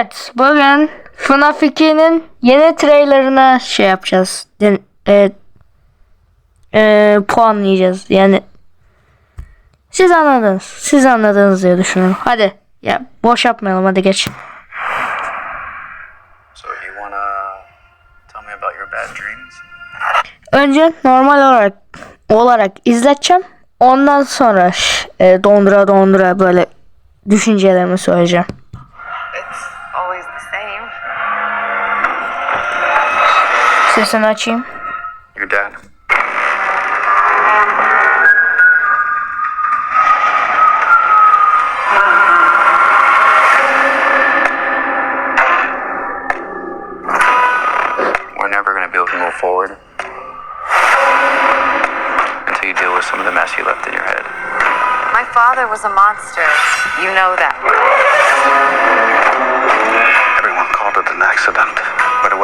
Evet, bugün FNAF 2'nin yeni trailerına şey yapacağız. Den- e, e, puanlayacağız. Yani siz anladınız. Siz anladınız diye düşünüyorum. Hadi ya boş yapmayalım hadi geç. So? Önce normal olarak olarak izleteceğim. Ondan sonra e, dondura dondura böyle düşüncelerimi söyleyeceğim. Sesini açayım. Your dad. We're never gonna be able to move forward until you deal with some of the mess you left in your head. My father was a monster. You know that.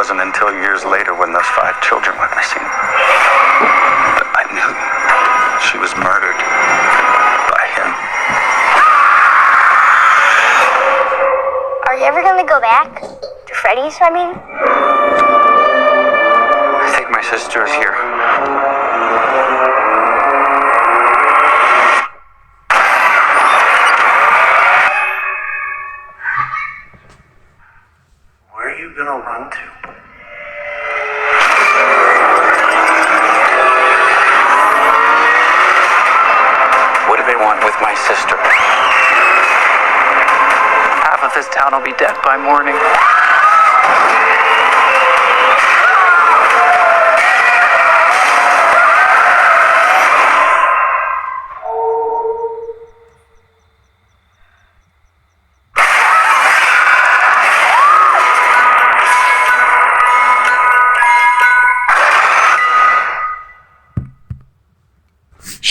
Wasn't until years later when those five children went missing that I knew she was murdered by him. Are you ever gonna go back to Freddy's? I mean, I think my sister is here. Want with my sister? Half of this town will be dead by morning.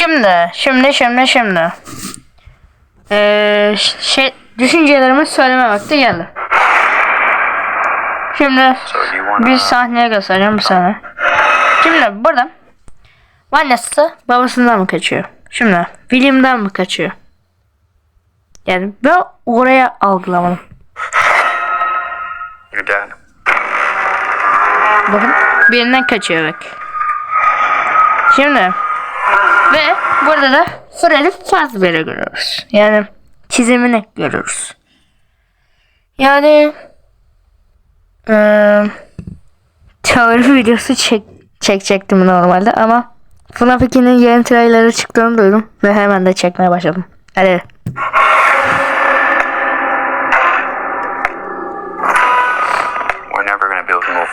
Şimdi, şimdi, şimdi, şimdi. Ee, şey, düşüncelerimi söyleme vakti geldi. Şimdi bir sahneye göstereceğim bir saniye. Şimdi burada annesi babasından mı kaçıyor? Şimdi William'dan mı kaçıyor? Yani ben oraya algılamadım. Bakın birinden kaçıyor bak. Şimdi ve burada da Freddy Fazbear'ı görüyoruz. Yani çizimini görüyoruz. Yani eee teori videosu çek, çekecektim normalde ama FNAF 2'nin yeni trailerı çıktığını duydum ve hemen de çekmeye başladım. Hadi.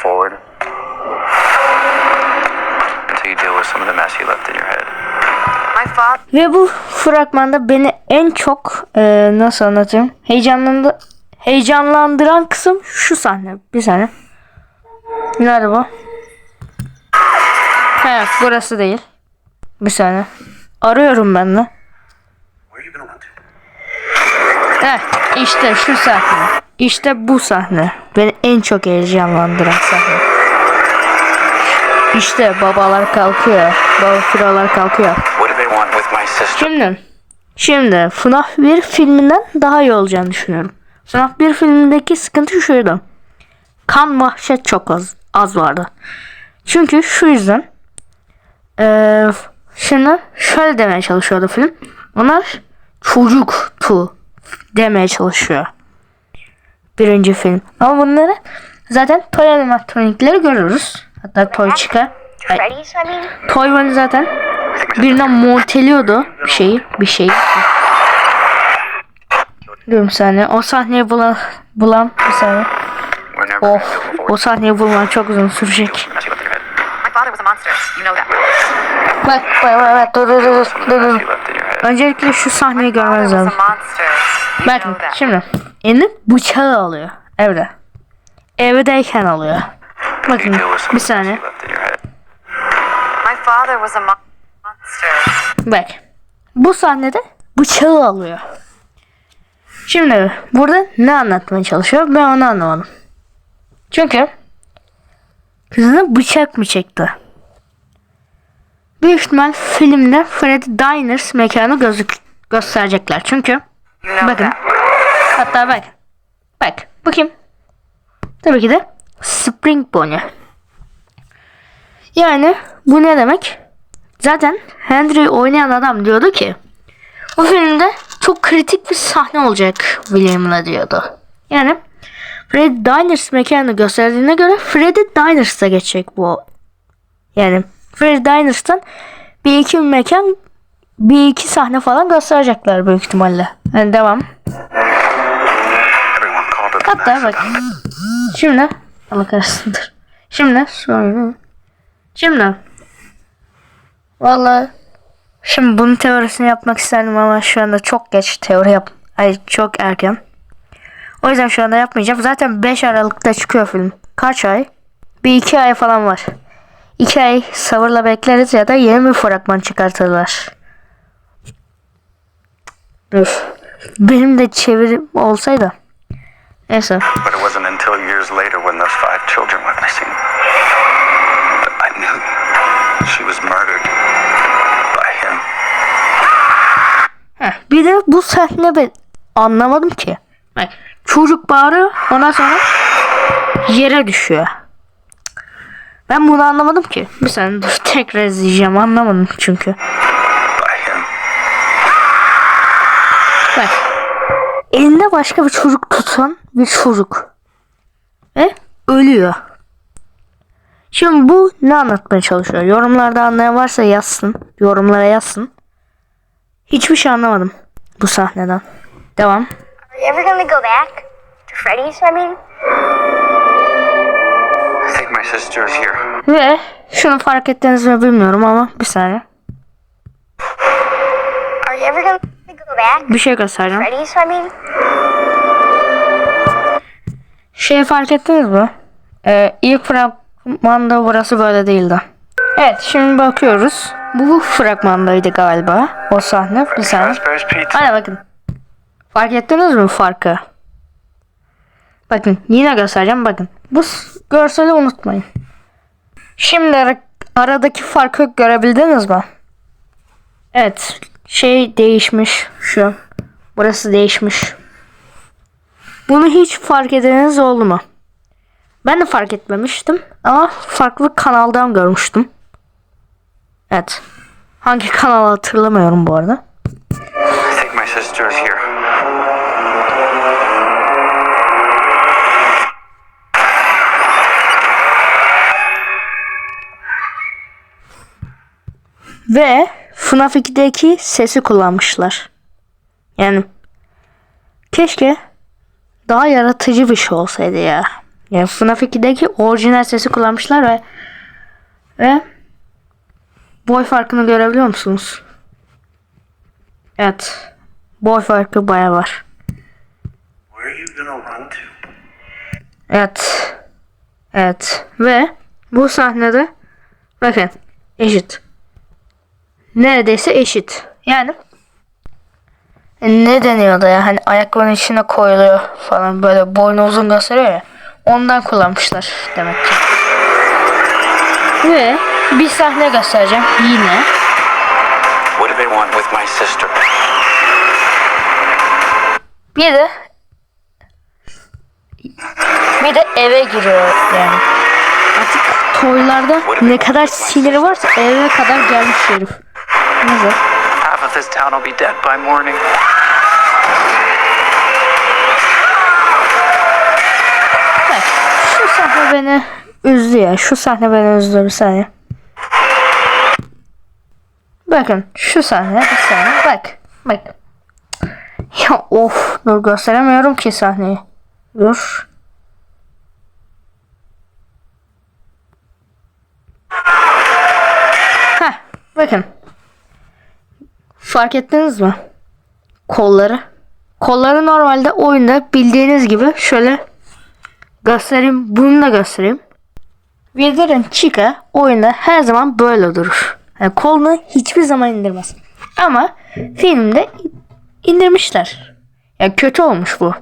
Forward until you deal with some of the mess you left in your head. Ve bu fragmanda beni en çok e, nasıl anlatayım? Heyecanlandı heyecanlandıran kısım şu sahne. Bir saniye. Nerede bu? Evet burası değil. Bir saniye. Arıyorum ben de. Evet işte şu sahne. İşte bu sahne. Beni en çok heyecanlandıran sahne. İşte babalar kalkıyor. Baba filolar kalkıyor. Şimdi, şimdi FNAF 1 filminden daha iyi olacağını düşünüyorum. FNAF 1 filmindeki sıkıntı şuydu. Kan vahşet çok az, az vardı. Çünkü şu yüzden eee şimdi şöyle demeye çalışıyordu film. Onlar çocuktu demeye çalışıyor. Birinci film. Ama bunları zaten toy animatronikleri görürüz. Hatta toy çıkar. Toy zaten birine monteliyordu bir şeyi, bir şeyi. Bir saniye. O sahneyi bulan, bulan bir saniye. Of, move o sahneyi bulman çok uzun sürecek. Bak, bak, bak, dur, dur, dur, dur, dur. Öncelikle şu sahneyi görmeniz lazım. Bakın, şimdi eline bıçağı alıyor evde. Evdeyken alıyor. Bakın, bir saniye. My father was a. Bak. Bu sahnede bıçağı alıyor. Şimdi burada ne anlatmaya çalışıyor ben onu anlamadım. Çünkü kızına bıçak mı çekti? Büyük ihtimal filmde Freddy Diners mekanı gözük gösterecekler. Çünkü bakın hatta bak bak bu kim? Tabii ki de Spring Bonnie. Yani bu ne demek? Zaten Henry oynayan adam diyordu ki bu filmde çok kritik bir sahne olacak William'la diyordu. Yani Freddy Diners mekanını gösterdiğine göre Freddy Diners'a geçecek bu. Yani Freddy Diners'tan bir iki mekan bir iki sahne falan gösterecekler büyük ihtimalle. Yani devam. Hatta bak. Şimdi Allah kahretsindir. Şimdi sonra Şimdi Vallahi Şimdi bunun teorisini yapmak isterdim ama şu anda çok geç teori yap. Ay çok erken. O yüzden şu anda yapmayacağım. Zaten 5 Aralık'ta çıkıyor film. Kaç ay? Bir iki ay falan var. 2 ay sabırla bekleriz ya da yeni bir fragman çıkartırlar. Dur. Benim de çevirim olsaydı. Neyse. But it wasn't until years later when those five children went missing I knew she was murdered by him. Heh, bir de bu sahne ben anlamadım ki. Bak, çocuk bağırıyor ondan sonra yere düşüyor. Ben bunu anlamadım ki. Bir saniye dur tekrar izleyeceğim anlamadım çünkü. Bak. Elinde başka bir çocuk tutan bir çocuk. Ve ölüyor. Şimdi bu ne anlatmaya çalışıyor? Yorumlarda anlayan varsa yazsın. Yorumlara yazsın. Hiçbir şey anlamadım bu sahneden. Devam. Are you ever gonna go back to Freddy's? I mean, I think my sister is here. Ve şunu fark ettiniz mi bilmiyorum ama bir saniye. are you ever gonna go back Bir şey göstereceğim. Freddy's? I mean, Şey fark ettiniz mi? Ee, ilk fragmanda burası böyle değildi. Evet şimdi bakıyoruz. Bu fragmandaydı galiba. O sahne. Fazbear's Pizza. Hadi bakın. Fark ettiniz mi farkı? Bakın yine göstereceğim bakın. Bu görseli unutmayın. Şimdi ara- aradaki farkı görebildiniz mi? Evet. Şey değişmiş şu. Burası değişmiş. Bunu hiç fark edeniz oldu mu? Ben de fark etmemiştim ama farklı kanaldan görmüştüm. Evet. Hangi kanal hatırlamıyorum bu arada. Ve FNAF 2'deki sesi kullanmışlar. Yani keşke daha yaratıcı bir şey olsaydı ya. Yani FNAF 2'deki orijinal sesi kullanmışlar ve ve boy farkını görebiliyor musunuz? Evet. Boy farkı baya var. Evet. Evet. Ve bu sahnede bakın eşit. Neredeyse eşit. Yani ne deniyordu ya hani ayaklarının içine koyuluyor falan böyle boynu uzun gösteriyor ya. Ondan kullanmışlar demek ki. Ve bir sahne göstereceğim yine. What do they want with my sister? Bir de bir de eve giriyor yani. Artık toylarda ne kadar siniri varsa eve kadar gelmiş herif. Neyse. Half of this town will be dead by morning. Bak şu sahne beni üzdü ya. Şu sahne beni üzdü bir saniye. Bakın şu sahne bir saniye bak. Bak. Ya of dur gösteremiyorum ki sahneyi. Dur. Heh bakın. Fark ettiniz mi? Kolları. Kolları normalde oyunda bildiğiniz gibi şöyle göstereyim. Bunu da göstereyim. Wither'ın Chica oyunda her zaman böyle durur. Yani kolunu hiçbir zaman indirmez. Ama filmde indirmişler. Yani kötü olmuş bu.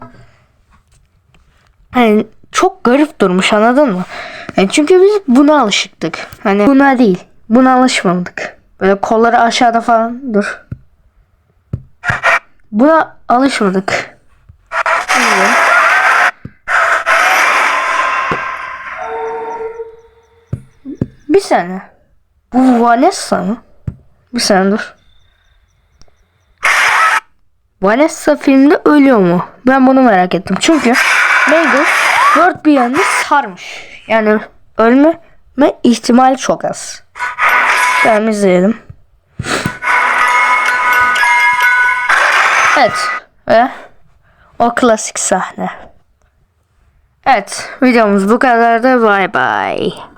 Yani çok garip durmuş anladın mı? Yani çünkü biz buna alışıktık. Hani buna değil. Buna alışmadık. Böyle kolları aşağıda falan dur. Buna alışmadık. Bilmiyorum. Bir saniye. Bu Vanessa mı? Bir sene dur. Vanessa filmde ölüyor mu? Ben bunu merak ettim. Çünkü Megan dört bir yanını sarmış. Yani ölme ihtimali çok az. Tamam izleyelim. Evet. Ve o klasik sahne. Evet videomuz bu kadardı. Bye bye.